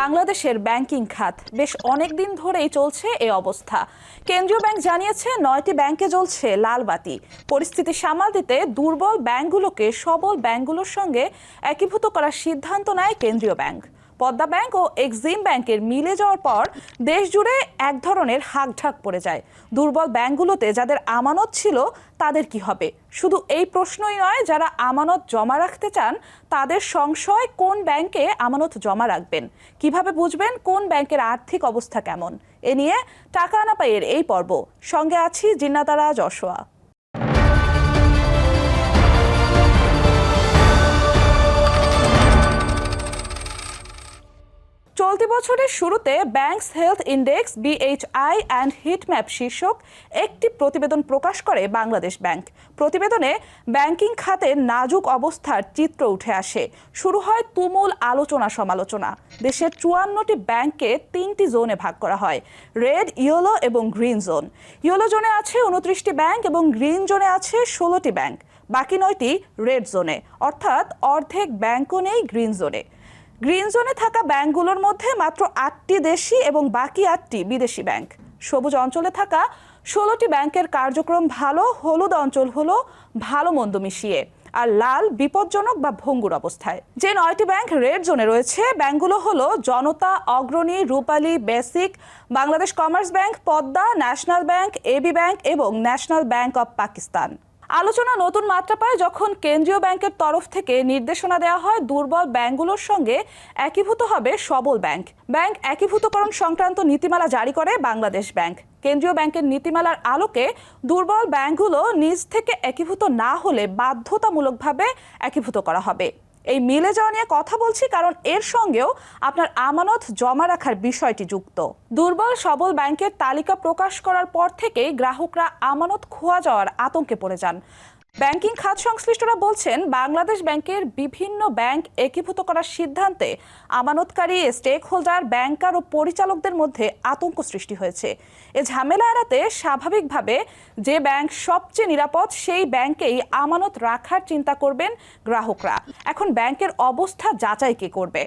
বাংলাদেশের ব্যাংকিং খাত। বেশ অনেক দিন ধরেই চলছে এই অবস্থা। কেন্দ্রীয় ব্যাংক জানিয়েছে, নয়টি ব্যাংকে জ্বলছে লালবাতি পরিস্থিতি সামাল দিতে দুর্বল ব্যাংকগুলোকে সবল ব্যাংকগুলোর সঙ্গে একীভূত করার সিদ্ধান্ত নেয় কেন্দ্রীয় ব্যাংক। পদ্মা ব্যাংক ও এক্সিম ব্যাংকের মিলে যাওয়ার পর দেশ জুড়ে এক ধরনের হাকঢাক পড়ে যায়। দুর্বল ব্যাংকগুলোতে যাদের আমানত ছিল, তাদের কি হবে? শুধু এই প্রশ্নই নয়, যারা আমানত জমা রাখতে চান, তাদের সংশয় কোন ব্যাংকে আমানত জমা রাখবেন? কীভাবে বুঝবেন কোন ব্যাংকের আর্থিক অবস্থা কেমন? এ নিয়ে টাকা আনা পাইয়ের এই পর্ব। সঙ্গে আছি জিন্নাতারা যশোয়া চলতি বছরের শুরুতে banks health index, BHI and heatmap শীর্ষক একটি প্রতিবেদন প্রকাশ করে বাংলাদেশ ব্যাংক। প্রতিবেদনে ব্যাংকিং খাতের নাজুক অবস্থার চিত্র উঠে আসে। শুরু হয় তুমুল আলোচনা সমালোচনা। দেশের চুয়ান্নটি ব্যাংককে তিনটি জোনে ভাগ করা হয়, রেড, ইয়েলো এবং গ্রিন জোন। ইয়েলো জোনে আছে উনত্রিশটি ব্যাংক এবং গ্রিন জোনে আছে ষোলোটি ব্যাংক। বাকি নয়টি রেড জোনে। অর্থাৎ অর্ধেক ব্যাংকও নেই, গ্রিন জোনে। গ্রিন জোনে থাকা ব্যাংকগুলোর মধ্যে মাত্র আটটি দেশি এবং বাকি আটটি বিদেশি ব্যাংক। সবুজ অঞ্চলে থাকা ষোলোটি ব্যাংকের কার্যক্রম ভালো, হলুদ অঞ্চল হলো ভালো মন্দ মিশিয়ে, আর লাল বিপজ্জনক বা ভঙ্গুর অবস্থায়। যে নয়টি ব্যাংক রেড জোনে রয়েছে, ব্যাংকগুলো হলো Janata, Agrani, Rupali, basic, Bangladesh commerce bank, Padma, national bank AB bank এবং ন্যাশনাল ব্যাংক অব পাকিস্তান। আলোচনা নতুন মাত্রা পায় যখন কেন্দ্রীয় ব্যাংকের তরফ থেকে নির্দেশনা দেওয়া হয় দুর্বল ব্যাংকগুলোর সঙ্গে একীভূত হবে সবল ব্যাংক। ব্যাংক একীভূতকরণ সংক্রান্ত নীতিমালা জারি করে বাংলাদেশ ব্যাংক। কেন্দ্রীয় ব্যাংকের নীতিমালার আলোকে দুর্বল ব্যাংকগুলো নিজ থেকে একীভূত না হলে বাধ্যতামূলকভাবে একীভূত করা হবে। এই মিলে যাওয়া নিয়ে কথা বলছি কারণ এর সঙ্গেও আপনার আমানত জমা রাখার বিষয়টি যুক্ত। দুর্বল সবল ব্যাংকের তালিকা প্রকাশ করার পর থেকেই গ্রাহকরা আমানত খোয়া যাওয়ার আতঙ্কে পড়ে যান। ব্যাংকিং খাত সংশ্লিষ্টরা বলছেন, বাংলাদেশ ব্যাংকের বিভিন্ন ব্যাংক একীভূত করার সিদ্ধান্তে আমানতকারী স্টেক হোল্ডার ব্যাংকার ও পরিচালকদের মধ্যে আতঙ্ক সৃষ্টি হয়েছে। এ ঝামেলা এড়াতে স্বাভাবিকভাবে যে ব্যাংক সবচেয়ে নিরাপদ, সেই ব্যাংকেই আমানত রাখার চিন্তা করবেন গ্রাহকরা। এখন ব্যাংকের অবস্থা যাচাই কে করবে?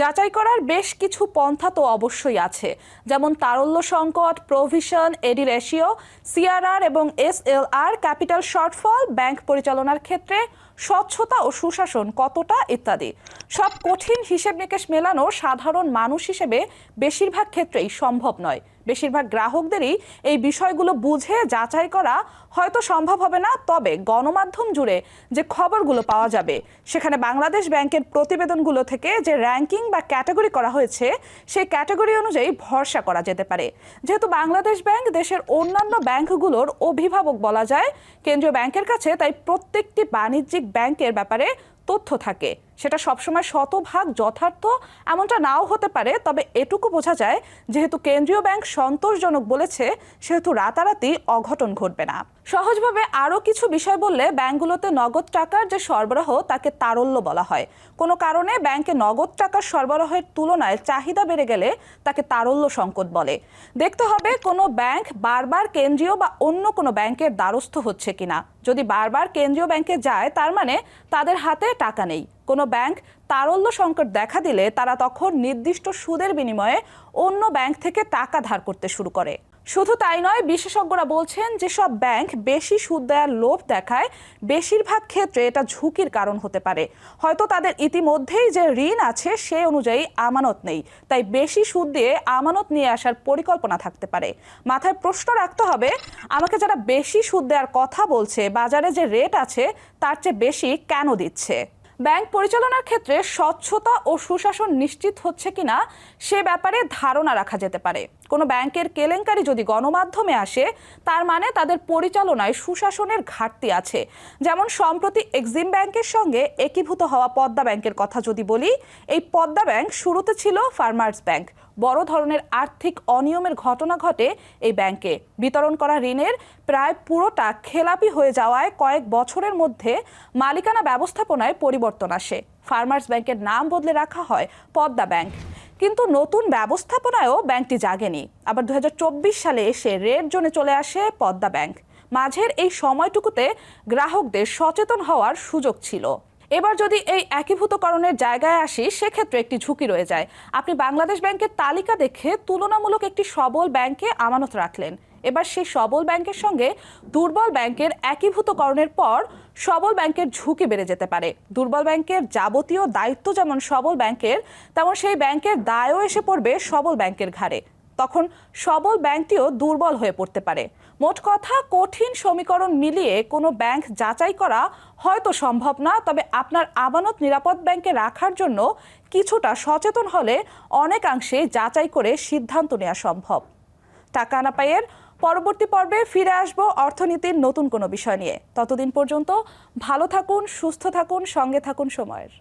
যাচাই করার বেশ কিছু পন্থা তো অবশ্যই আছে, যেমন তারল্য সংকট, প্রভিশন, এডি রেশিও, সিআরআর এবং S L R capital shortfall, bank পরিচালনার ক্ষেত্রে স্বচ্ছতা ও সুশাসন কতটা ইত্যাদি। সব কঠিন হিসেব নিকেশ মেলানো সাধারণ মানুষ হিসেবে বেশিরভাগ ক্ষেত্রেই সম্ভব নয়। বেশিরভাগ গ্রাহকদেরই এই বিষয়গুলো বুঝে যাচাই করা হয়তো সম্ভব হবে না, তবে গণমাধ্যম জুড়ে যে খবরগুলো পাওয়া যাবে, সেখানে বাংলাদেশ ব্যাংকের প্রতিবেদনগুলো থেকে যে র্যাঙ্কিং বা ক্যাটাগরি করা হয়েছে, সেই ক্যাটাগরি অনুযায়ী ভরসা করা যেতে পারে। যেহেতু বাংলাদেশ ব্যাংক দেশের অন্যান্য ব্যাংকগুলোর অভিভাবক বলা যায়, কেন্দ্রীয় ব্যাংকের কাছে তাই প্রত্যেকটি বাণিজ্যিক ব্যাংকের ব্যাপারে তথ্য থাকে। সেটা সবসময় শতভাগ যথার্থ, এমনটা নাও হতে পারে, তবে এটুকু বোঝা যায় যেহেতু কেন্দ্রীয় ব্যাংক সন্তোষজনক বলেছে, সেহেতু রাতারাতি অঘটন ঘটবে না। সহজভাবে আরও কিছু বিষয় বললে ব্যাংকগুলোতে নগদ টাকার যে সরবরাহ, তাকে তারল্য বলা হয়। কোনো কারণে ব্যাংকে নগদ টাকার সরবরাহের তুলনায় চাহিদা বেড়ে গেলে তাকে তারল্য সংকট বলে। দেখতে হবে কোনো ব্যাংক বারবার কেন্দ্রীয় বা অন্য কোনো ব্যাংকের দ্বারস্থ হচ্ছে কিনা। যদি বারবার কেন্দ্রীয় ব্যাংকে যায়, তার মানে তাদের হাতে টাকা নেই। কোনো ব্যাংক তারল্য সংকট দেখা দিলে তারা তখন নির্দিষ্ট সুদের বিনিময়ে অন্য ব্যাংক থেকে টাকা ধার করতে শুরু করে। শুধু তাই নয়, বিশেষজ্ঞরা বলছেন যেসব ব্যাংক বেশি সুদ দেওয়ার লোভ দেখায়, বেশিরভাগ ক্ষেত্রে এটা ঝুঁকির কারণ হতে পারে। হয়তো তাদের ইতিমধ্যেই যে ঋণ আছে সে অনুযায়ী আমানত নেই, তাই বেশি সুদ দিয়ে আমানত নিয়ে আসার পরিকল্পনা থাকতে পারে। মাথায় প্রশ্ন রাখতে হবে, আমাকে যারা বেশি সুদ দেওয়ার কথা বলছে, বাজারে যে রেট আছে, তার চেয়ে বেশি কেন দিচ্ছে? ব্যাংক পরিচালনার ক্ষেত্রে স্বচ্ছতা ও সুশাসন নিশ্চিত হচ্ছে কিনা সে ব্যাপারে ধারণা রাখা যেতে পারে। কোনো ব্যাংকের কেলেঙ্কারি যদি গণমাধ্যমে আসে, তার মানে তাদের পরিচালনায় সুশাসনের ঘাটতি আছে। যেমন সম্প্রতি এক্সিম ব্যাংকের সঙ্গে একীভূত হওয়া পদ্মা ব্যাংকের কথা যদি বলি, এই পদ্মা ব্যাংক শুরুতে ছিল ফার্মার্স ব্যাংক। বড় ধরনের আর্থিক অনিয়মের ঘটনা ঘটে এই ব্যাংকে। বিতরণ করা ঋণের প্রায় পুরোটা খেলাপি হয়ে যাওয়ায় কয়েক বছরের মধ্যে মালিকানা ব্যবস্থাপনায় পরিবর্তন আসে। ফার্মার্স ব্যাংকের নাম বদলে রাখা হয় পদ্মা ব্যাংক। কিন্তু নতুন ব্যবস্থাপনায়ও ব্যাংকটি জাগেনি। আবার দু হাজার চব্বিশ সালে এসে রেড জোনে চলে আসে পদ্মা ব্যাংক। মাঝের এই সময়টুকুতে গ্রাহকদের সচেতন হওয়ার সুযোগ ছিল। এবার যদি এই একীভূতকরণের জায়গায় আসি, সেক্ষেত্রে একটি ঝুঁকি রয়ে যায়। আপনি বাংলাদেশ ব্যাংকের তালিকা দেখে তুলনামূলক একটি সবল ব্যাংকে আমানত রাখলেন। এবার সেই সবল ব্যাংকের সঙ্গে দুর্বল ব্যাংকের একীভূতকরণের পর সবল ব্যাংকের ঝুঁকি বেড়ে যেতে পারে। দুর্বল ব্যাংকের যাবতীয় দায়িত্ব যেমন সবল ব্যাংকের, তেমন সেই ব্যাংকের দায়ও এসে পড়বে সবল ব্যাংকের ঘাড়ে। তখন সবল ব্যাংকটিও দুর্বল হয়ে পড়তে পারে। মোট কথা, কঠিন সমীকরণ মিলিয়ে কোনো ব্যাংক যাচাই করা হয়তো সম্ভব না, তবে আপনার আমানত নিরাপদ ব্যাংকে রাখার জন্য কিছুটা সচেতন হলে অনেকাংশে যাচাই করে সিদ্ধান্ত নেওয়া সম্ভব। টাকা আনা পাইয়ের পরবর্তী পর্বে ফিরে আসব অর্থনীতির নতুন কোনো বিষয় নিয়ে। ততদিন পর্যন্ত ভালো থাকুন, সুস্থ থাকুন, সঙ্গে থাকুন সময়ের।